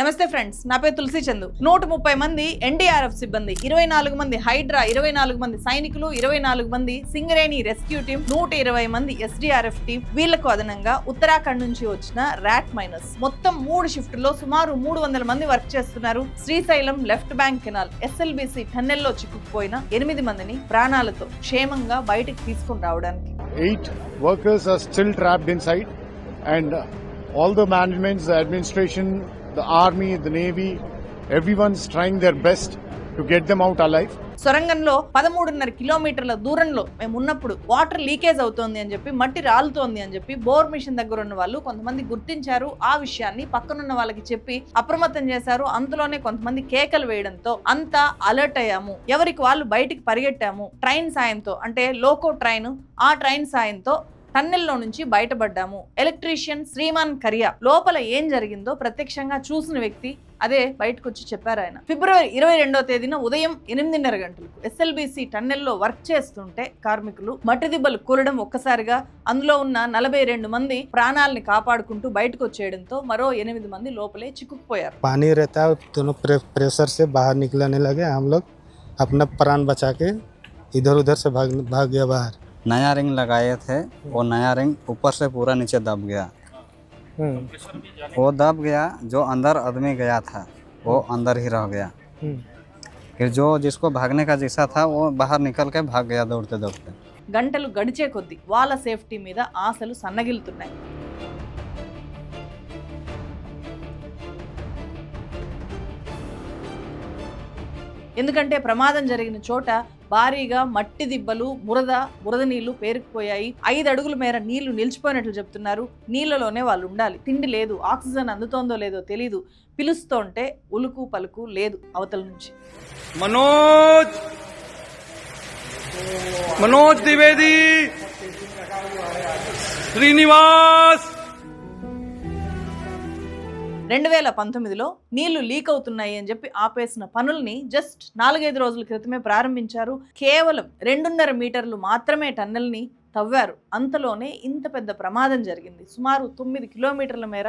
నమస్తే ఫ్రెండ్స్ నా పేరు తులసి చందు. నూట ముప్పై మంది ఎన్డీఆర్ఎఫ్ సిబ్బంది ఇరవై నాలుగు మంది హైడ్రా ఇరవై నాలుగు మంది సైనికులు ఇరవై నాలుగు మంది సింగరేణి రెస్క్యూ టీం నూట ఇరవై మంది ఎస్డీఆర్ఎఫ్ టీం. వీళ్ళకు అదనంగా ఉత్తరాఖండ్ నుంచి వచ్చిన ర్యాట్ మైనస్. మొత్తం మూడు షిఫ్టుల్లో సుమారు మూడు వందల మంది వర్క్ చేస్తున్నారు. Srisailam left bank canal SLBC టన్నెల్లో చిక్కుకుపోయిన ఎనిమిది మందిని ప్రాణాలతో క్షేమంగా బయటికి తీసుకుని రావడానికి. Eight workers are still trapped inside and all the managements, administration the army, the navy, everyone's trying their best to get them out alive. సొరంగంలో పదమూడున్నర కిలోమీటర్ల దూరంలో మేము ఉన్నప్పుడు వాటర్ లీకేజ్ అవుతోంది అని చెప్పి మట్టి రాలుతోంది అని చెప్పి బోర్ మిషన్ దగ్గర ఉన్న వాళ్ళు కొంతమంది గుర్తించారు. ఆ విషయాన్ని పక్కనున్న వాళ్ళకి చెప్పి అప్రమత్తం చేశారు. అందులోనే కొంతమంది కేకలు వేయడంతో అంతా అలర్ట్ అయ్యాము. ఎవరికి వాళ్ళు బయటికి పరిగెట్టాము. ట్రైన్ సాయంతో అంటే లోకో ట్రైన్ ఆ ట్రైన్ సాయంతో టన్నెల్లో నుంచి బయటపడ్డాము ఎలక్ట్రీషియన్ శ్రీమాన్ కరియా లోపల ఏం జరిగిందో ప్రత్యక్షంగా చూసిన వ్యక్తి అదే బయటకు వచ్చి చెప్పారు ఆయన ఫిబ్రవరి ఇరవై రెండో తేదీన ఉదయం ఎనిమిదిన్నర గంటలకు ఎస్ఎల్బిసి టన్నెల్లో వర్క్ చేస్తుంటే కార్మికులు మట్టి దిబ్బలు కూలడం ఒక్కసారిగా అందులో ఉన్న నలభై రెండు మంది ప్రాణాలని కాపాడుకుంటూ బయటకు వచ్చేయడంతో మరో ఎనిమిది మంది లోపలే చిక్కుకుపోయారు पानी रहता है दोनों प्रे, प्रेशर से बाहर निकलने लगे हम लोग अपना प्राण बचा के इधर उधर से भाग भाग गया बाहर नया रिंग लगाए थे वो नया रिंग ऊपर से पूरा नीचे दब गया वो दब गया जो अंदर आदमी गया था वो अंदर ही रह गया फिर जो जिसको भागने का जैसा था वो बाहर निकल के भाग गया दौड़ते दौड़ते గంటలు గడిచే కొద్దీ వాళ్ళ సేఫ్టీ మీద ఆశలు సన్నగిలుతున్నాయి ఎందుకంటే ప్రమాదం జరిగిన చోట భారీగా మట్టి దిబ్బలు బురద బురద నీళ్ళు పేరుకుపోయాయి. ఐదు అడుగుల మేర నీళ్ళు నిలిచిపోయినట్లు చెప్తున్నారు. నీళ్ళలోనే వాళ్ళు ఉండాలి. తిండి లేదు ఆక్సిజన్ అందుతోందో లేదో తెలీదు. పిలుస్తుంటే ఉలుకు పలుకు లేదు అవతల నుంచి. మనోజ్! మనోజ్ ద్వివేది శ్రీనివాస్! రెండు వేల పంతొమ్మిదిలో నీళ్ళు లీక్ అవుతున్నాయి అని చెప్పి ఆపేసిన పనుల్ని జస్ట్ నాలుగైదు రోజుల క్రితమే ప్రారంభించారు. కేవలం రెండున్నర మీటర్లు మాత్రమే టన్నెల్ని తవ్వారు. అంతలోనే ఇంత పెద్ద ప్రమాదం జరిగింది. సుమారు తొమ్మిది కిలోమీటర్ల మేర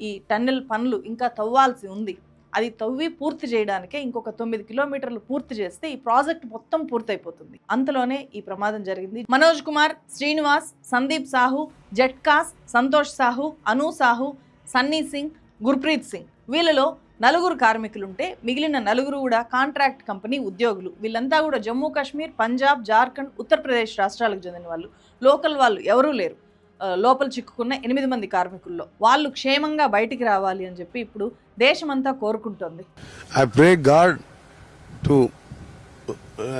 ఈ టన్నెల్ పనులు ఇంకా తవ్వాల్సి ఉంది. అది తవ్వి పూర్తి చేయడానికే ఇంకొక తొమ్మిది కిలోమీటర్లు పూర్తి చేస్తే ఈ ప్రాజెక్ట్ మొత్తం పూర్తయిపోతుంది. అంతలోనే ఈ ప్రమాదం జరిగింది. మనోజ్ కుమార్ శ్రీనివాస్ సందీప్ సాహు జట్కాస్ సంతోష్ సాహు అను సాహు సన్నీ సింగ్ గుర్ప్రీత్ సింగ్. వీళ్ళలో నలుగురు కార్మికులుంటే మిగిలిన నలుగురు కూడా కాంట్రాక్ట్ కంపెనీ ఉద్యోగులు. వీళ్ళంతా కూడా జమ్మూ కాశ్మీర్ పంజాబ్ జార్ఖండ్ ఉత్తరప్రదేశ్ రాష్ట్రాలకు చెందిన వాళ్ళు. లోకల్ వాళ్ళు ఎవరూ లేరు. లోపల చిక్కుకున్న ఎనిమిది మంది కార్మికుల్లో. వాళ్ళు క్షేమంగా బయటికి రావాలి అని చెప్పి ఇప్పుడు దేశమంతా కోరుకుంటోంది. Pray God to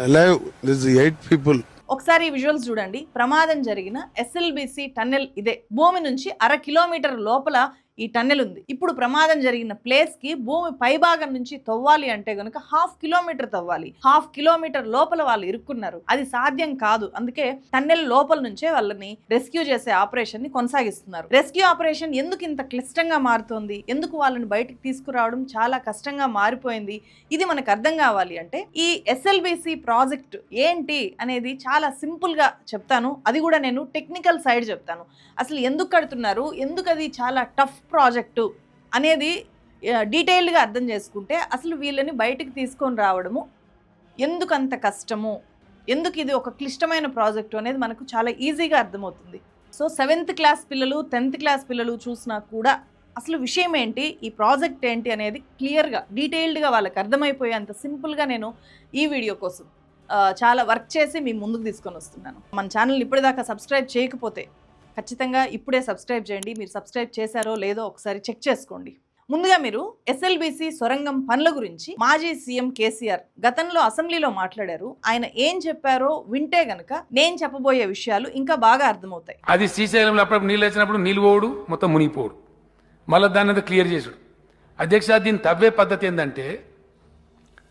allow these eight people. ఒకసారి విజువల్స్ చూడండి. ప్రమాదం జరిగిన ఎస్ఎల్బిసి టన్నెల్ ఇదే. భూమి నుంచి అర కిలోమీటర్ లోపల ఈ టన్నెల్ ఉంది. ఇప్పుడు ప్రమాదం జరిగిన ప్లేస్కి భూమి పైభాగం నుంచి తవ్వాలి అంటే గనుక హాఫ్ కిలోమీటర్ తవ్వాలి. హాఫ్ కిలోమీటర్ లోపల వాళ్ళు ఇరుక్కున్నారు. అది సాధ్యం కాదు. అందుకే టన్నెల్ లోపల నుంచే వాళ్ళని రెస్క్యూ చేసే ఆపరేషన్ని కొనసాగిస్తున్నారు. రెస్క్యూ ఆపరేషన్ ఎందుకు ఇంత క్లిష్టంగా మారుతోంది? ఎందుకు వాళ్ళని బయటకు తీసుకురావడం చాలా కష్టంగా మారిపోయింది? ఇది మనకు అర్థం కావాలి అంటే ఈ ఎస్ఎల్బిసి ప్రాజెక్ట్ ఏంటి అనేది చాలా సింపుల్గా చెప్తాను. అది కూడా నేను టెక్నికల్ సైడ్ చెప్తాను. అసలు ఎందుకు కడుతున్నారు? ఎందుకు అది చాలా టఫ్ ప్రాజెక్టు అనేది డీటెయిల్డ్గా అర్థం చేసుకుంటే అసలు వీళ్ళని బయటికి తీసుకొని రావడము ఎందుకు అంత కష్టము? ఎందుకు ఇది ఒక క్లిష్టమైన ప్రాజెక్టు అనేది మనకు చాలా ఈజీగా అర్థమవుతుంది. సో సెవెంత్ క్లాస్ పిల్లలు టెన్త్ క్లాస్ పిల్లలు చూసినా కూడా అసలు విషయం ఏంటి? ఈ ప్రాజెక్ట్ ఏంటి అనేది క్లియర్గా డీటెయిల్డ్గా వాళ్ళకి అర్థమైపోయేంత సింపుల్గా నేను ఈ వీడియో కోసం చాలా వర్క్ చేసి మీ ముందుకు తీసుకొని వస్తున్నాను. మన ఛానల్ ఇప్పటిదాకా సబ్స్క్రైబ్ చేయకపోతే ఖచ్చితంగా ఇప్పుడే సబ్స్క్రైబ్ చేయండి. మీరు సబ్స్క్రైబ్ చేశారో లేదో ఒకసారి చెక్ చేసుకోండి. ముందుగా మీరు ఎస్ఎల్బిసి సొరంగం పనుల గురించి మాజీ సీఎం కేసీఆర్ గతంలో అసెంబ్లీలో మాట్లాడారు. ఆయన ఏం చెప్పారో వింటే గనక నేను చెప్పబోయే విషయాలు ఇంకా బాగా అర్థమవుతాయి. అది శ్రీశైలంలో అప్పుడప్పుడు నీళ్ళు వచ్చినప్పుడు నీళ్ళు పోడు మొత్తం మునిగిపోడు మళ్ళీ దాన్ని అంతా క్లియర్ చేసుడు. అధ్యక్ష దీన్ని తవ్వే పద్ధతి ఏంటంటే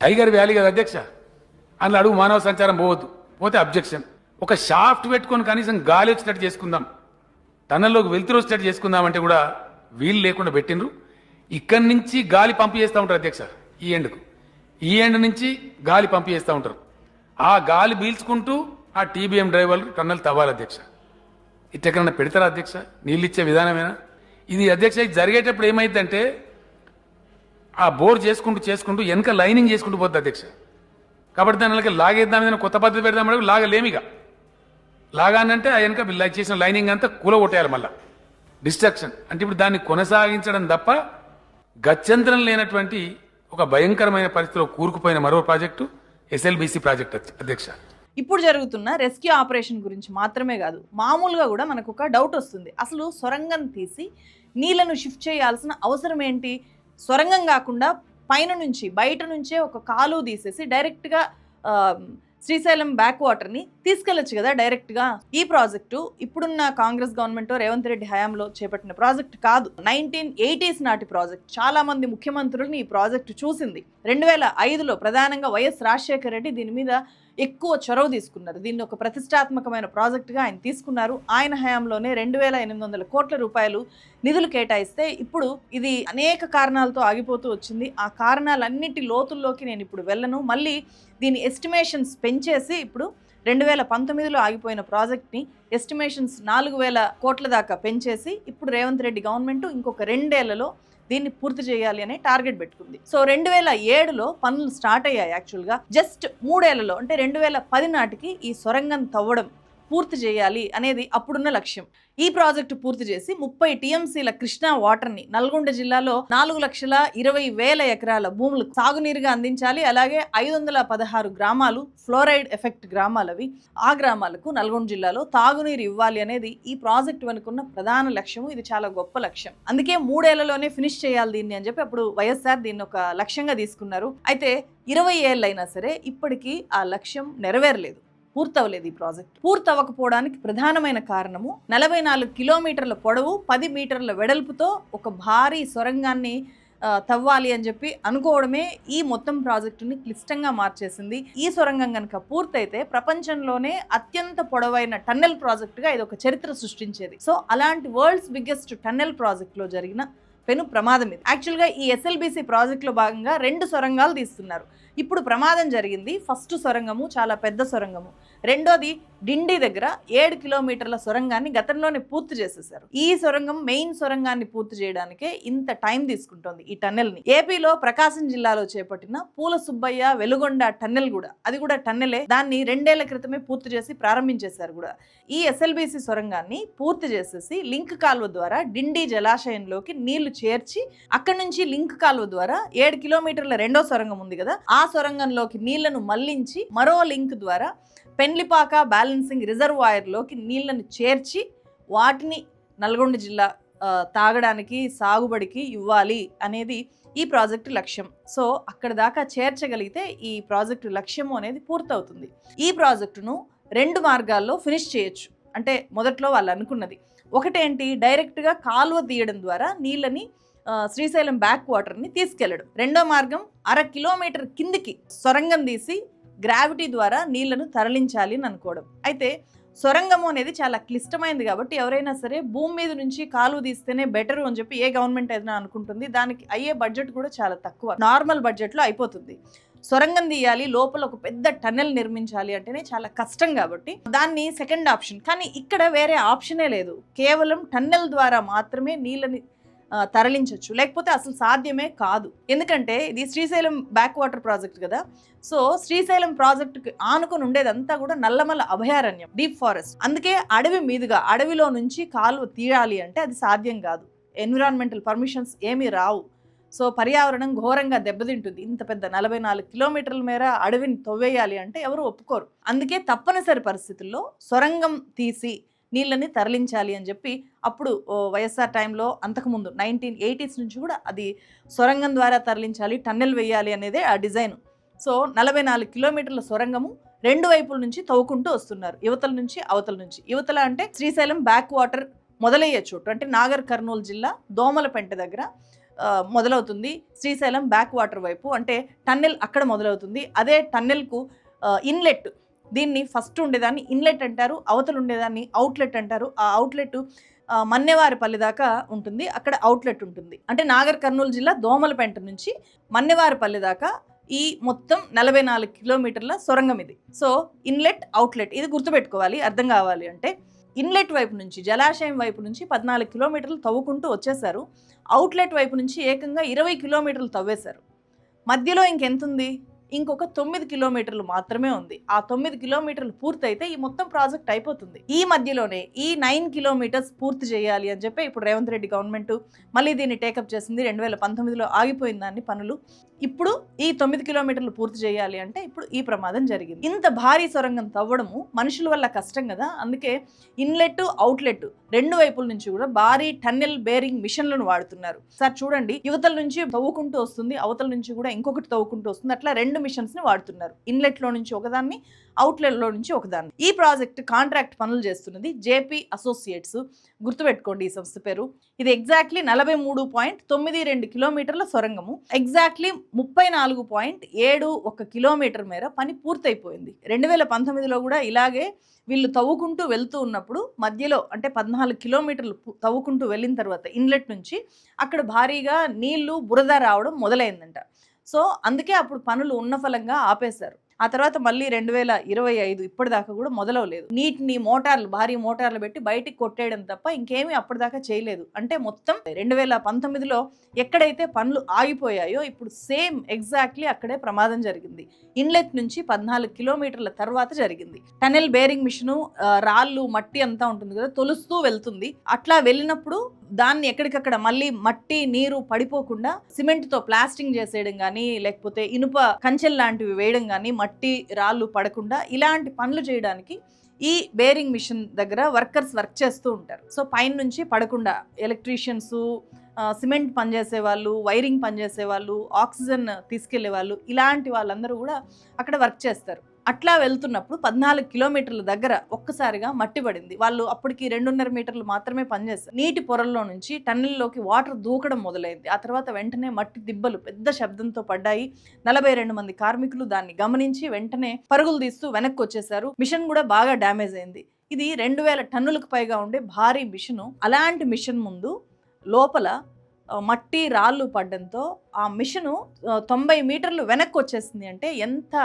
టైగర్ వ్యాలీ కదా అధ్యక్ష? అందులో అడుగు మానవ సంచారం పోవద్దు. పోతే అబ్జెక్షన్. ఒక షాఫ్ట్ పెట్టుకొని కనీసం గాలి వచ్చినట్టు చేసుకుందాం. టన్నల్లోకి వెళ్తురు వచ్చేటట్టు చేసుకుందాం అంటే కూడా వీలు లేకుండా పెట్టిండ్రు. ఇక్కడి నుంచి గాలి పంపు చేస్తూ ఉంటారు అధ్యక్ష ఈ ఎండ్కు. ఈ ఎండ్ నుంచి గాలి పంపు చేస్తూ ఉంటారు. ఆ గాలి పీల్చుకుంటూ ఆ టీబీఎం డ్రైవర్లు టన్నల్ తవ్వాలి అధ్యక్ష. ఇట్టెక్కడన్నా పెడతారా అధ్యక్ష? నీళ్ళు ఇచ్చే విధానమేనా? ఇది అధ్యక్ష జరిగేటప్పుడు ఏమైందంటే ఆ బోర్ చేసుకుంటూ చేసుకుంటూ వెనక లైనింగ్ చేసుకుంటూ పోతుంది అధ్యక్ష. కాబట్టి దాని లాగేద్దాం ఏదైనా కొత్త పద్ధతి పెడదాం లాగలేమిగా లాగానంటే ఆ వెనక చేసిన లైనింగ్ అంతా కూలగొట్టేయాలి మళ్ళా. డిస్ట్రక్షన్. అంటే ఇప్పుడు దాన్ని కొనసాగించడం తప్ప గత్యంతరం లేనటువంటి ఒక భయంకరమైన పరిస్థితిలో కూరుకుపోయిన మరో ప్రాజెక్టు ఎస్ఎల్బిసి ప్రాజెక్ట్ అధ్యక్ష. ఇప్పుడు జరుగుతున్న రెస్క్యూ ఆపరేషన్ గురించి మాత్రమే కాదు మామూలుగా కూడా మనకు ఒక డౌట్ వస్తుంది. అసలు సొరంగం తీసి నీళ్ళను షిఫ్ట్ చేయాల్సిన అవసరం ఏంటి? సొరంగం కాకుండా పైన నుంచి బయట నుంచే ఒక కాలువ తీసేసి డైరెక్ట్గా శ్రీశైలం బ్యాక్ వాటర్ని తీసుకెళ్ళొచ్చు కదా డైరెక్ట్గా. ఈ ప్రాజెక్టు ఇప్పుడున్న కాంగ్రెస్ గవర్నమెంట్ రేవంత్ రెడ్డి హయాంలో చేపట్టిన ప్రాజెక్ట్ కాదు. నైన్టీన్ ఎయిటీస్ నాటి ప్రాజెక్ట్. చాలా మంది ముఖ్యమంత్రులను ఈ ప్రాజెక్టు చూసింది. రెండు వేల ఐదులో ప్రధానంగా వైఎస్ రాజశేఖర రెడ్డి దీని మీద ఎక్కువ చొరవ తీసుకున్నారు దీన్ని ఒక ప్రతిష్టాత్మకమైన ప్రాజెక్టుగా ఆయన తీసుకున్నారు. ఆయన హయాంలోనే రెండు వేల ఎనిమిది వందల కోట్ల రూపాయలు నిధులు కేటాయిస్తే ఇప్పుడు ఇది అనేక కారణాలతో ఆగిపోతూ వచ్చింది. ఆ కారణాలన్నిటి లోతుల్లోకి నేను ఇప్పుడు వెళ్ళను. మళ్ళీ దీని ఎస్టిమేషన్స్ పెంచేసి ఇప్పుడు రెండు వేల పంతొమ్మిదిలో ఆగిపోయిన ప్రాజెక్ట్ని ఎస్టిమేషన్స్ నాలుగు వేల కోట్ల దాకా పెంచేసి ఇప్పుడు రేవంత్ రెడ్డి గవర్నమెంట్ ఇంకొక రెండేళ్ళలో దీన్ని పూర్తి చేయాలి అనే టార్గెట్ పెట్టుకుంది. సో రెండు వేల ఏడులో పనులు స్టార్ట్ అయ్యాయి యాక్చువల్గా. జస్ట్ మూడేళ్ళలో అంటే రెండు వేల పది నాటికి ఈ సొరంగం తవ్వడం పూర్తి చేయాలి అనేది అప్పుడున్న లక్ష్యం. ఈ ప్రాజెక్టు పూర్తి చేసి ముప్పై టీఎంసీల కృష్ణా వాటర్ని నల్గొండ జిల్లాలో నాలుగు లక్షల ఇరవై వేల ఎకరాల భూములకు సాగునీరుగా అందించాలి. అలాగే ఐదు వందల పదహారు గ్రామాలు ఫ్లోరైడ్ ఎఫెక్ట్ గ్రామాలు అవి ఆ గ్రామాలకు నల్గొండ జిల్లాలో తాగునీరు ఇవ్వాలి అనేది ఈ ప్రాజెక్ట్ వెనుకున్న ప్రధాన లక్ష్యము. ఇది చాలా గొప్ప లక్ష్యం. అందుకే మూడేళ్ళలోనే ఫినిష్ చేయాలి దీన్ని అని చెప్పి అప్పుడు వైఎస్ఆర్ దీన్ని ఒక లక్ష్యంగా తీసుకున్నారు. అయితే ఇరవై ఏళ్ళైనా సరే ఇప్పటికీ ఆ లక్ష్యం నెరవేరలేదు. పూర్తవలేదు ఈ ప్రాజెక్ట్. పూర్తవకపోవడానికి ప్రధానమైన కారణము నలభై నాలుగు కిలోమీటర్ల పొడవు పది మీటర్ల వెడల్పుతో ఒక భారీ సొరంగాన్ని తవ్వాలి అని చెప్పి అనుకోవడమే ఈ మొత్తం ప్రాజెక్టుని క్లిష్టంగా మార్చేసింది. ఈ సొరంగం కనుక పూర్తయితే ప్రపంచంలోనే అత్యంత పొడవైన టన్నెల్ ప్రాజెక్టుగా ఇది ఒక చరిత్ర సృష్టించేది. సో అలాంటి వరల్డ్స్ బిగ్గెస్ట్ టన్నెల్ ప్రాజెక్టులో జరిగిన పెను ప్రమాదం ఇది. యాక్చువల్గా ఈ ఎస్ఎల్బిసి ప్రాజెక్టులో భాగంగా రెండు సొరంగాలు తీస్తున్నారు. ఇప్పుడు ప్రమాదం జరిగింది. ఫస్ట్ సొరంగము చాలా పెద్ద సొరంగము. రెండోది డిండి దగ్గర ఏడు కిలోమీటర్ల సొరంగాన్ని గతంలోనే పూర్తి చేసేసారు ఈ సొరంగం మెయిన్ సొరంగాన్ని పూర్తి చేయడానికే ఇంత టైం తీసుకుంటోంది ఈ టన్నెల్ని. ఏపీలో ప్రకాశం జిల్లాలో చేపట్టిన పూల సుబ్బయ్య వెలుగొండ టన్నెల్ కూడా అది కూడా టన్నెలే. దాన్ని రెండేళ్ళ క్రితమే పూర్తి చేసి ప్రారంభించేశారు కూడా. ఈ ఎస్ఎల్బిసి సొరంగాన్ని పూర్తి చేసేసి లింక్ కాలువ ద్వారా డిండి జలాశయంలోకి నీళ్ళు చేర్చి అక్కడి నుంచి లింక్ కాలువ ద్వారా ఏడు కిలోమీటర్ల రెండో సొరంగం ఉంది కదా ఆ సొరంగంలోకి నీళ్ళను మళ్ళించి మరో లింక్ ద్వారా పెండ్లిపాక బ్యాలెన్సింగ్ రిజర్వాయర్లోకి నీళ్ళను చేర్చి వాటిని నల్గొండ జిల్లా తాగడానికి సాగుబడికి ఇవ్వాలి అనేది ఈ ప్రాజెక్టు లక్ష్యం. సో అక్కడ దాకా చేర్చగలిగితే ఈ ప్రాజెక్టు లక్ష్యము అనేది పూర్తవుతుంది. ఈ ప్రాజెక్టును రెండు మార్గాల్లో ఫినిష్ చేయొచ్చు. అంటే మొదట్లో వాళ్ళు అనుకున్నది. ఒకటేంటి? డైరెక్ట్గా కాలువ తీయడం ద్వారా నీళ్ళని శ్రీశైలం బ్యాక్ వాటర్ని తీసుకెళ్ళడం. రెండో మార్గం అర కిలోమీటర్ కిందికి సొరంగం తీసి గ్రావిటీ ద్వారా నీళ్ళను తరలించాలి అని అనుకోవడం. అయితే సొరంగము అనేది చాలా క్లిష్టమైంది కాబట్టి ఎవరైనా సరే భూమి మీద నుంచి కాలువ తీస్తేనే బెటర్ అని చెప్పి ఏ గవర్నమెంట్ అయినా అనుకుంటుంది. దానికి అయ్యే బడ్జెట్ కూడా చాలా తక్కువ. నార్మల్ బడ్జెట్లో అయిపోతుంది. సొరంగం తీయాలి లోపల ఒక పెద్ద టన్నెల్ నిర్మించాలి అంటేనే చాలా కష్టం కాబట్టి దాన్ని సెకండ్ ఆప్షన్ కానీ ఇక్కడ వేరే ఆప్షనే లేదు. కేవలం టన్నెల్ ద్వారా మాత్రమే నీళ్ళని తరలించవచ్చు లేకపోతే అసలు సాధ్యమే కాదు. ఎందుకంటే ఇది శ్రీశైలం బ్యాక్ వాటర్ ప్రాజెక్ట్ కదా. సో శ్రీశైలం ప్రాజెక్టుకి ఆనుకొని ఉండేదంతా కూడా నల్లమల్ల అభయారణ్యం డీప్ ఫారెస్ట్ అందుకే అడవి మీదుగా అడవిలో నుంచి కాలువ తీయాలి అంటే అది సాధ్యం కాదు. ఎన్విరాన్మెంటల్ పర్మిషన్స్ ఏమీ రావు. సో పర్యావరణం ఘోరంగా దెబ్బతింటుంది. ఇంత పెద్ద నలభై నాలుగు కిలోమీటర్ల మేర అడవిని తవ్వేయాలి అంటే ఎవరు ఒప్పుకోరు. అందుకే తప్పనిసరి పరిస్థితుల్లో సొరంగం తీసి నీళ్ళని తరలించాలి అని చెప్పి అప్పుడు వైఎస్ఆర్ టైంలో అంతకుముందు నైన్టీన్ ఎయిటీస్ నుంచి కూడా అది సొరంగం ద్వారా తరలించాలి టన్నెల్ వేయాలి అనేదే ఆ డిజైన్. సో నలభై నాలుగు కిలోమీటర్ల సొరంగము రెండు వైపుల నుంచి తవ్వుకుంటూ వస్తున్నారు యువతల నుంచి అవతల నుంచి. యువతల అంటే శ్రీశైలం బ్యాక్ వాటర్ మొదలయ్యే చోటు అంటే నాగర్ కర్నూలు జిల్లా దోమలపెంట దగ్గర మొదలవుతుంది శ్రీశైలం బ్యాక్ వాటర్ వైపు. అంటే టన్నెల్ అక్కడ మొదలవుతుంది. అదే టన్నెల్కు ఇన్లెట్ దీన్ని ఫస్ట్ ఉండేదాన్ని ఇన్లెట్ అంటారు అవతలు ఉండేదాన్ని అవుట్లెట్ అంటారు. ఆ అవుట్లెట్ మన్నెవారిపల్లి దాకా ఉంటుంది. అక్కడ అవుట్లెట్ ఉంటుంది. అంటే నాగర్ కర్నూలు జిల్లా దోమలపేంట నుంచి మన్నెవారిపల్లి దాకా ఈ మొత్తం నలభై నాలుగు కిలోమీటర్ల సొరంగం ఇది. సో ఇన్లెట్ అవుట్లెట్ ఇది గుర్తుపెట్టుకోవాలి అర్థం కావాలి అంటే ఇన్లెట్ వైపు నుంచి జలాశయం వైపు నుంచి పద్నాలుగు కిలోమీటర్లు తవ్వుకుంటూ వచ్చేసారు అవుట్లెట్ వైపు నుంచి ఏకంగా ఇరవై కిలోమీటర్లు తవ్వేశారు. మధ్యలో ఇంకెంత ఉంది ఇంకొక తొమ్మిది కిలోమీటర్లు మాత్రమే ఉంది. ఆ తొమ్మిది కిలోమీటర్లు పూర్తయితే ఈ మొత్తం ప్రాజెక్ట్ అయిపోతుంది. ఈ మధ్యలోనే ఈ నైన్ కిలోమీటర్స్ పూర్తి చేయాలి అని చెప్పి ఇప్పుడు రేవంత్ రెడ్డి గవర్నమెంట్ మళ్ళీ దీన్ని టేకప్ చేసింది. రెండు వేల పంతొమ్మిదిలో ఆగిపోయిన దాన్ని పనులు ఇప్పుడు ఈ తొమ్మిది కిలోమీటర్లు పూర్తి చేయాలి అంటే ఇప్పుడు ఈ ప్రమాదం జరిగింది. ఇంత భారీ సొరంగం తవ్వడము మనుషుల వల్ల కష్టం కదా? అందుకే ఇన్లెట్ అవుట్లెట్ రెండు వైపుల నుంచి కూడా భారీ టన్నెల్ బేరింగ్ మిషన్లను వాడుతున్నారు. సార్ చూడండి యువతల నుంచి తవ్వుకుంటూ వస్తుంది అవతల నుంచి కూడా ఇంకొకటి తవ్వుకుంటూ వస్తుంది. అట్లా రెండు మిషన్స్ని వాడుతున్నారు. ఇన్లెట్లో నుంచి ఒకదాన్ని అవుట్లెట్లో నుంచి ఒకదాన్ని. ఈ ప్రాజెక్ట్ కాంట్రాక్ట్ పనులు చేస్తున్నది జేపీ అసోసియేట్స్. గుర్తుపెట్టుకోండి ఈ సంస్థ పేరు. ఇది ఎగ్జాక్ట్లీ నలభై మూడు పాయింట్ తొమ్మిది రెండు కిలోమీటర్ల సొరంగము. ఎగ్జాక్ట్లీ ముప్పై నాలుగు పాయింట్ ఏడు ఒక కిలోమీటర్ మేర పని పూర్తయిపోయింది. రెండు వేల పంతొమ్మిదిలో కూడా ఇలాగే వీళ్ళు తవ్వుకుంటూ వెళ్తూ ఉన్నప్పుడు మధ్యలో అంటే పద్నాలుగు కిలోమీటర్లు తవ్వుకుంటూ వెళ్ళిన తర్వాత ఇన్లెట్ నుంచి అక్కడ భారీగా నీళ్ళు బురద రావడం మొదలైందంట. సో అందుకే అప్పుడు పనులు ఉన్న ఫలంగా ఆపేశారు. ఆ తర్వాత మళ్ళీ రెండు వేల ఇరవై ఐదు ఇప్పటిదాకా కూడా మొదలవలేదు. నీటిని మోటార్లు భారీ మోటార్లు పెట్టి బయటికి కొట్టేయడం తప్ప ఇంకేమీ అప్పటిదాకా చేయలేదు. అంటే మొత్తం రెండు వేల పంతొమ్మిదిలో ఎక్కడైతే పనులు ఆగిపోయాయో ఇప్పుడు సేమ్ ఎగ్జాక్ట్లీ అక్కడే ప్రమాదం జరిగింది. ఇన్లెట్ నుంచి పద్నాలుగు కిలోమీటర్ల తర్వాత జరిగింది. టనెల్ బేరింగ్ మిషను రాళ్ళు మట్టి అంతా ఉంటుంది కదా తొలుస్తూ వెళ్తుంది. అట్లా వెళ్ళినప్పుడు దాన్ని ఎక్కడికక్కడ మళ్ళీ మట్టి నీరు పడిపోకుండా సిమెంట్తో ప్లాస్టింగ్ చేసేయడం కానీ లేకపోతే ఇనుప కంచెల్ లాంటివి వేయడం కానీ మట్టి రాళ్ళు పడకుండా ఇలాంటి పనులు చేయడానికి ఈ బేరింగ్ మిషన్ దగ్గర వర్కర్స్ వర్క్ చేస్తూ ఉంటారు. సో పైన నుంచి పడకుండా ఎలక్ట్రీషియన్స్ సిమెంట్ పనిచేసే వాళ్ళు వైరింగ్ పనిచేసే వాళ్ళు ఆక్సిజన్ తీసుకెళ్ళే వాళ్ళు ఇలాంటి వాళ్ళందరూ కూడా అక్కడ వర్క్ చేస్తారు. అట్లా వెళ్తున్నప్పుడు పద్నాలుగు కిలోమీటర్ల దగ్గర ఒక్కసారిగా మట్టి పడింది. వాళ్ళు అప్పటికి రెండున్నర మీటర్లు మాత్రమే పనిచేస్తారు. నీటి పొరల్లో నుంచి టన్నెల్లోకి వాటర్ దూకడం మొదలైంది. ఆ తర్వాత వెంటనే మట్టి దిబ్బలు పెద్ద శబ్దంతో పడ్డాయి. నలభై రెండు మంది కార్మికులు దాన్ని గమనించి వెంటనే పరుగులు తీస్తూ వెనక్కి వచ్చేసారు మిషన్ కూడా బాగా డ్యామేజ్ అయింది. ఇది రెండు వేల టన్నులకు పైగా ఉండే భారీ మిషను. అలాంటి మిషన్ ముందు లోపల మట్టి రాళ్ళు పడడంతో ఆ మిషను తొంభై మీటర్లు వెనక్కి వచ్చేసింది అంటే ఎంత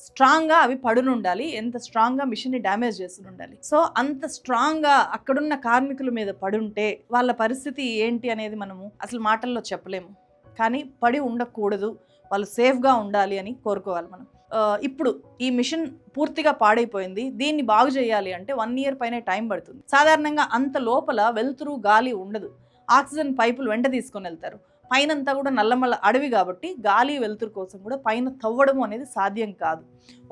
స్ట్రాంగ్గా అవి పడునుండాలి ఎంత స్ట్రాంగ్గా మిషన్ని డ్యామేజ్ చేసి ఉండాలి సో అంత స్ట్రాంగ్గా అక్కడున్న కార్మికుల మీద పడుంటే వాళ్ళ పరిస్థితి ఏంటి అనేది మనము అసలు మాటల్లో చెప్పలేము. కానీ పడి ఉండకూడదు వాళ్ళు సేఫ్గా ఉండాలి అని కోరుకోవాలి మనం. ఇప్పుడు ఈ మిషన్ పూర్తిగా పాడైపోయింది దీన్ని బాగు చేయాలి అంటే వన్ ఇయర్ పైన టైం పడుతుంది. సాధారణంగా అంత లోపల వెలుతురు గాలి ఉండదు. ఆక్సిజన్ పైపులు వెంట తీసుకొని వెళ్తారు. పైనంతా కూడా నల్లమల్ల అడవి కాబట్టి గాలి వెలుతురు కోసం కూడా పైన తవ్వడం అనేది సాధ్యం కాదు.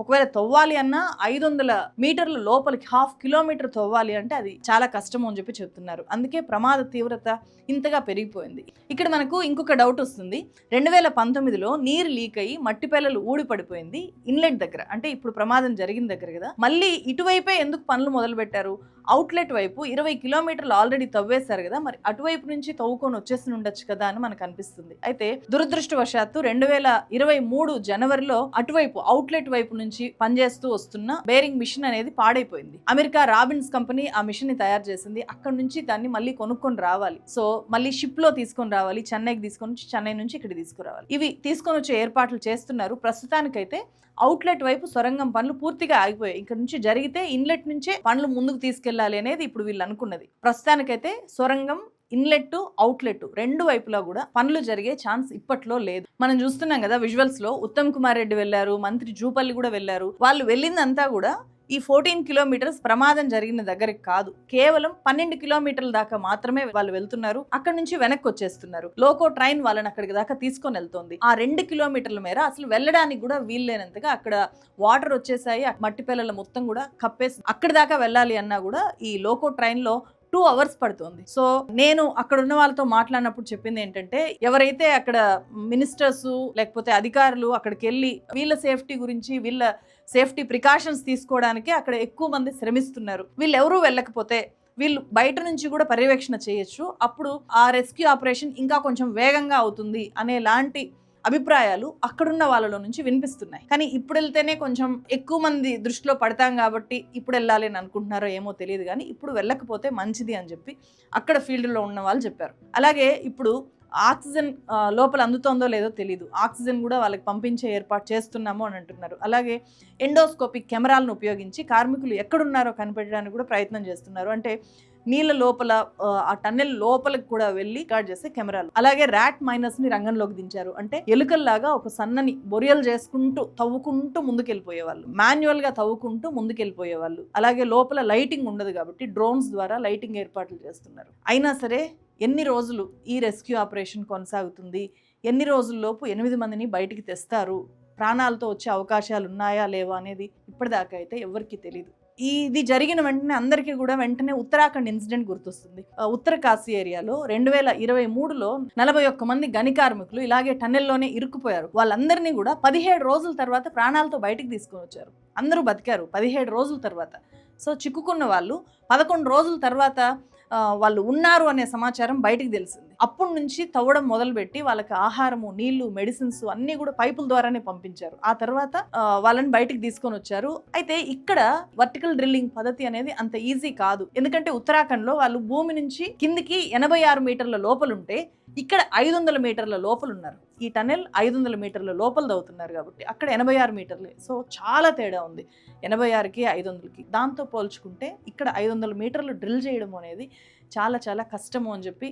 ఒకవేళ తవ్వాలి అన్నా ఐదు వందల మీటర్ల లోపలికి హాఫ్ కిలోమీటర్ తవ్వాలి అంటే అది చాలా కష్టం అని చెప్పి చెప్తున్నారు. అందుకే ప్రమాద తీవ్రత ఇంతగా పెరిగిపోయింది. ఇక్కడ మనకు ఇంకొక డౌట్ వస్తుంది. రెండు వేల పంతొమ్మిదిలో నీరు లీక్ అయ్యి మట్టి పిల్లలు ఊడి పడిపోయింది ఇన్లెట్ దగ్గర. అంటే ఇప్పుడు ప్రమాదం జరిగిన దగ్గర కదా. మళ్ళీ ఇటువైపే ఎందుకు పనులు మొదలు పెట్టారు? అవుట్లెట్ వైపు ఇరవై కిలోమీటర్లు ఆల్రెడీ తవ్వేశారు కదా. మరి అటువైపు నుంచి తవ్వుకొని వచ్చేసి ఉండొచ్చు కదా అని మనకు అనిపిస్తుంది అయితే దురదృష్టవశాత్తు రెండు వేల ఇరవై మూడు జనవరిలో అటువైపు అవుట్లెట్ వైపు నుంచి పనిచేస్తూ వస్తున్న బేరింగ్ మిషన్ అనేది పాడైపోయింది. అమెరికా రాబిన్స్ కంపెనీ ఆ మిషన్ని తయారు చేసింది. అక్కడ నుంచి దాన్ని మళ్ళీ కొనుక్కొని రావాలి. సో మళ్ళీ షిప్లో తీసుకొని రావాలి. చెన్నైకి తీసుకొని వచ్చి చెన్నై నుంచి ఇక్కడ తీసుకురావాలి. ఇవి తీసుకొని వచ్చే ఏర్పాట్లు చేస్తున్నారు. ప్రస్తుతానికైతే అవుట్లెట్ వైపు సొరంగం పనులు పూర్తిగా ఆగిపోయాయి. ఇక్కడ నుంచి జరిగితే ఇన్లెట్ నుంచే పనులు ముందుకు తీసుకెళ్ళాలి అనేది ఇప్పుడు వీళ్ళు అనుకున్నది. ప్రస్తుతానికైతే సొరంగం ఇన్లెట్ అవుట్లెట్ రెండు వైపులా కూడా పనులు జరిగే ఛాన్స్ ఇప్పట్లో లేదు. మనం చూస్తున్నాం కదా విజువల్స్లో ఉత్తమ్ కుమార్ రెడ్డి వెళ్ళారు మంత్రి జూపల్లి కూడా వెళ్ళారు. వాళ్ళు వెళ్ళిందంతా కూడా ఈ ఫోర్టీన్ కిలోమీటర్స్ ప్రమాదం జరిగిన దగ్గరికి కాదు. కేవలం పన్నెండు కిలోమీటర్ల దాకా మాత్రమే వాళ్ళు వెళ్తున్నారు. అక్కడ నుంచి వెనక్కి వచ్చేస్తున్నారు. లోకో ట్రైన్ వాళ్ళని అక్కడికి దాకా తీసుకొని వెళ్తుంది. ఆ రెండు కిలోమీటర్ల మేర అసలు వెళ్ళడానికి కూడా వీల్లేనంతగా అక్కడ వాటర్ వచ్చేసాయి. మట్టి పిల్లల మొత్తం కూడా కప్పేసి అక్కడి దాకా వెళ్ళాలి అన్నా కూడా ఈ లోకో ట్రైన్లో టూ అవర్స్ పడుతుంది. సో నేను అక్కడ ఉన్న వాళ్ళతో మాట్లాడినప్పుడు చెప్పింది ఏంటంటే ఎవరైతే అక్కడ మినిస్టర్స్ లేకపోతే అధికారులు అక్కడికి వెళ్ళి వీళ్ళ సేఫ్టీ గురించి వీళ్ళ సేఫ్టీ ప్రికాషన్స్ తీసుకోవడానికి అక్కడ ఎక్కువ మంది శ్రమిస్తున్నారు. వీళ్ళు ఎవరూ వెళ్ళకపోతే వీళ్ళు బయట నుంచి కూడా పర్యవేక్షణ చేయొచ్చు. అప్పుడు ఆ రెస్క్యూ ఆపరేషన్ ఇంకా కొంచెం వేగంగా అవుతుంది అనేలాంటి అభిప్రాయాలు అక్కడున్న వాళ్ళలో నుంచి వినిపిస్తున్నాయి. కానీ ఇప్పుడు వెళ్తేనే కొంచెం ఎక్కువ మంది దృష్టిలో పడతాం కాబట్టి ఇప్పుడు వెళ్ళాలి అని అనుకుంటున్నారో ఏమో తెలియదు కానీ ఇప్పుడు వెళ్ళకపోతే మంచిది అని చెప్పి అక్కడ ఫీల్డ్లో ఉన్న వాళ్ళు చెప్పారు. అలాగే ఇప్పుడు ఆక్సిజన్ లోపల అందుతోందో లేదో తెలియదు ఆక్సిజన్ కూడా వాళ్ళకి పంపించే ఏర్పాటు చేస్తున్నాము అని అంటున్నారు. అలాగే ఎండోస్కోపిక్ కెమెరాలను ఉపయోగించి కార్మికులు ఎక్కడున్నారో కనిపెట్టడానికి కూడా ప్రయత్నం చేస్తున్నారు. అంటే నీళ్ళ లోపల ఆ, టన్నెల్ లోపలికి కూడా వెళ్ళి రికార్డ్ చేసే కెమెరాలు. అలాగే ర్యాట్ మైనస్ని రంగంలోకి దించారు. అంటే ఎలుకల్లాగా ఒక సన్నని బొరియలు చేసుకుంటూ తవ్వుకుంటూ ముందుకెళ్ళిపోయేవాళ్ళు. మాన్యువల్గా తవ్వుకుంటూ ముందుకెళ్ళిపోయేవాళ్ళు. అలాగే లోపల లైటింగ్ ఉండదు కాబట్టి డ్రోన్స్ ద్వారా లైటింగ్ ఏర్పాట్లు చేస్తున్నారు. అయినా సరే ఎన్ని రోజులు ఈ రెస్క్యూ ఆపరేషన్ కొనసాగుతుంది? ఎన్ని రోజుల్లోపు ఎనిమిది మందిని బయటికి తెస్తారు? ప్రాణాలతో వచ్చే అవకాశాలు ఉన్నాయా లేవా అనేది ఇప్పటిదాకా అయితే ఎవరికీ తెలియదు ఇది జరిగిన వెంటనే అందరికీ కూడా వెంటనే ఉత్తరాఖండ్ ఇన్సిడెంట్ గుర్తొస్తుంది. ఉత్తర కాశీ ఏరియాలో రెండు వేల ఇరవై మూడులో నలభై ఒక్క మంది గని కార్మికులు ఇలాగే టన్నెల్లోనే ఇరుక్కుపోయారు. వాళ్ళందరినీ కూడా పదిహేడు రోజుల తర్వాత ప్రాణాలతో బయటికి తీసుకొని వచ్చారు. అందరూ బతికారు పదిహేడు రోజుల తర్వాత. సో చిక్కుకున్న వాళ్ళు పదకొండు రోజుల తర్వాత వాళ్ళు ఉన్నారు అనే సమాచారం బయటికి తెలిసింది. అప్పటి నుంచి తవ్వడం మొదలుపెట్టి వాళ్ళకి ఆహారము నీళ్ళు మెడిసిన్స్ అన్నీ కూడా పైపుల ద్వారానే పంపించారు. ఆ తర్వాత వాళ్ళని బయటికి తీసుకొని వచ్చారు. అయితే ఇక్కడ వర్టికల్ డ్రిల్లింగ్ పద్ధతి అనేది అంత ఈజీ కాదు. ఎందుకంటే ఉత్తరాఖండ్లో వాళ్ళు భూమి నుంచి కిందికి ఎనభై ఆరు మీటర్ల లోపలుంటే ఇక్కడ ఐదు వందల మీటర్ల లోపల ఉన్నారు ఈ టనెల్ ఐదు వందల మీటర్ల లోపల దవుతున్నారు కాబట్టి అక్కడ ఎనభై ఆరు మీటర్లే. సో చాలా తేడా ఉంది. ఎనభై ఆరుకి ఐదు వందలకి. దాంతో పోల్చుకుంటే ఇక్కడ ఐదు వందల మీటర్లు డ్రిల్ చేయడం అనేది చాలా చాలా కష్టము అని చెప్పి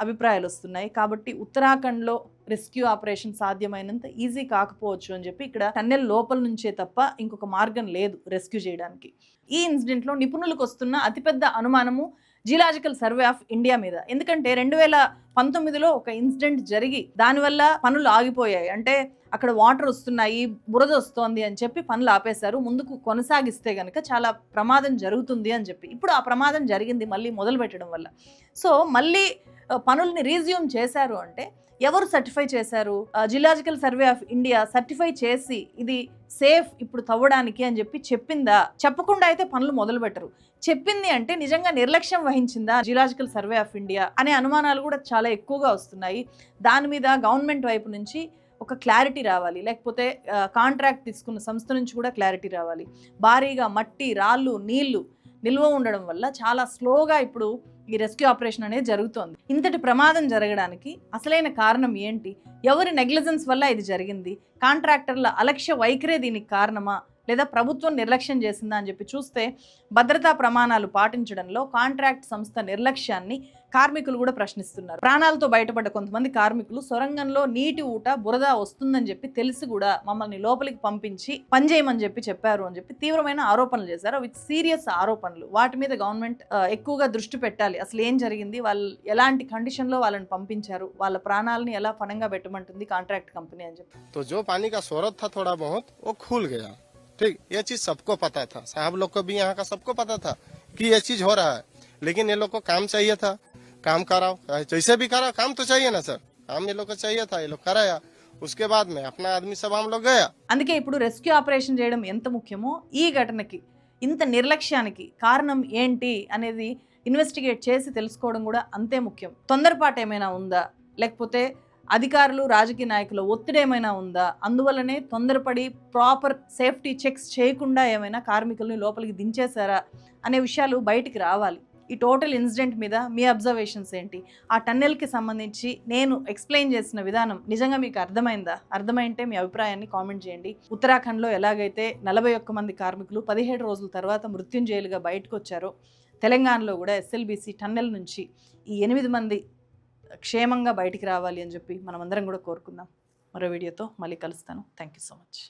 అభిప్రాయాలు వస్తున్నాయి కాబట్టి ఉత్తరాఖండ్లో రెస్క్యూ ఆపరేషన్ సాధ్యమైనంత ఈజీ కాకపోవచ్చు అని చెప్పి ఇక్కడ టన్నెల్ లోపల నుంచే తప్ప ఇంకొక మార్గం లేదు రెస్క్యూ చేయడానికి. ఈ ఇన్సిడెంట్లో నిపుణులకు వస్తున్న అతిపెద్ద అనుమానము జియలాజికల్ సర్వే ఆఫ్ ఇండియా మీద. ఎందుకంటే రెండు వేల పంతొమ్మిదిలో ఒక ఇన్సిడెంట్ జరిగి దానివల్ల పనులు ఆగిపోయాయి. అంటే అక్కడ వాటర్ వస్తున్నాయి బురద వస్తోంది అని చెప్పి పనులు ఆపేశారు. ముందుకు కొనసాగిస్తే కనుక చాలా ప్రమాదం జరుగుతుంది అని చెప్పి. ఇప్పుడు ఆ ప్రమాదం జరిగింది మళ్ళీ మొదలు పెట్టడం వల్ల. సో మళ్ళీ పనుల్ని రీజ్యూమ్ చేశారు అంటే ఎవరు సర్టిఫై చేశారు? Geological survey of India certify చేసి ఇది సేఫ్ ఇప్పుడు తవ్వడానికి అని చెప్పి చెప్పిందా? చెప్పకుండా అయితే పనులు మొదలు పెట్టరు చెప్పింది అంటే నిజంగా నిర్లక్ష్యం వహించిందా జిలాజికల్ సర్వే ఆఫ్ ఇండియా అనే అనుమానాలు కూడా చాలా ఎక్కువగా వస్తున్నాయి. దాని మీద గవర్నమెంట్ వైపు నుంచి ఒక క్లారిటీ రావాలి. లేకపోతే కాంట్రాక్ట్ తీసుకున్న సంస్థ నుంచి కూడా క్లారిటీ రావాలి. భారీగా మట్టి రాళ్ళు నీళ్ళు నిల్వ ఉండడం వల్ల చాలా స్లోగా ఇప్పుడు ఈ రెస్క్యూ ఆపరేషన్ అనేది జరుగుతోంది. ఇంతటి ప్రమాదం జరగడానికి అసలైన కారణం ఏంటి? ఎవరి నెగ్లిజెన్స్ వల్ల ఇది జరిగింది? కాంట్రాక్టర్ల అలక్ష్య వైఖరే దీనికి కారణమా? లేదా ప్రభుత్వం నిర్లక్ష్యం చేసిందా అని చెప్పి చూస్తే భద్రతా ప్రమాణాలు పాటించడంలో కాంట్రాక్ట్ సంస్థ నిర్లక్ష్యాన్ని కార్మికులు కూడా ప్రశ్నిస్తున్నారు ప్రాణాలతో బయటపడ్డ కొంతమంది కార్మికులు సొరంగంలో నీటి ఊట బురద వస్తుందని చెప్పి తెలిసి కూడా మమ్మల్ని లోపలికి పంపించి పనిచేయమని చెప్పి చెప్పారు అని చెప్పి తీవ్రమైన ఆరోపణలు చేశారు అవి సీరియస్ ఆరోపణలు వాటి మీద గవర్నమెంట్ ఆ, ఎక్కువగా దృష్టి పెట్టాలి అసలు ఏం జరిగింది వాళ్ళు ఎలాంటి కండిషన్లో వాళ్ళని పంపించారు వాళ్ళ ప్రాణాలని ఎలా పణంగా పెట్టమంటుంది కాంట్రాక్ట్ కంపెనీ అని చెప్పి तो जो पानी का स्रोत था थोड़ा बहुत वो खुल गया ठीक ये चीज सबको पता था साहब लोग को भी यहाँ का सबको पता था कि ये चीज हो रहा है लेकिन ये लोग को काम चाहिए था काम कराओ जैसे भी कराओ काम तो चाहिए ना सर काम ये लोग को चाहिए था ये लोग कराया उसके बाद में अपना आदमी सब हम लोग गया అందుకే ఇప్పుడు రెస్క్యూ ఆపరేషన్ చేయడం ఎంత ముఖ్యమో ఈ ఘటనకి ఇంత నిర్లక్ష్యానికి కారణం ఏంటి అనేది ఇన్వెస్టిగేట్ చేసి తెలుసుకోవడం కూడా అంతే ముఖ్యం తొందరపాటు ఏమైనా ఉందా లేకపోతే అధికారులు రాజకీయ నాయకుల ఒత్తిడి ఏమైనా ఉందా అందువల్లనే తొందరపడి ప్రాపర్ సేఫ్టీ చెక్స్ చేయకుండా ఏమైనా కార్మికుల్ని లోపలికి దించేశారా అనే విషయాలు బయటికి రావాలి ఈ టోటల్ ఇన్సిడెంట్ మీద మీ అబ్జర్వేషన్స్ ఏంటి? ఆ టన్నెల్కి సంబంధించి నేను ఎక్స్ప్లెయిన్ చేసిన విధానం నిజంగా మీకు అర్థమైందా? అర్థమైంటే మీ అభిప్రాయాన్ని కామెంట్ చేయండి. ఉత్తరాఖండ్లో ఎలాగైతే నలభై ఒక్క మంది కార్మికులు పదిహేడు రోజుల తర్వాత మృత్యుంజయులుగా బయటకు వచ్చారో తెలంగాణలో కూడా ఎస్ఎల్బీసీ టన్నెల్ నుంచి ఈ ఎనిమిది మంది క్షేమంగా బయటికి రావాలి అని చెప్పి మనమందరం కూడా కోరుకుందాం. మరో వీడియోతో మళ్ళీ కలుస్తాను. Thank you so much.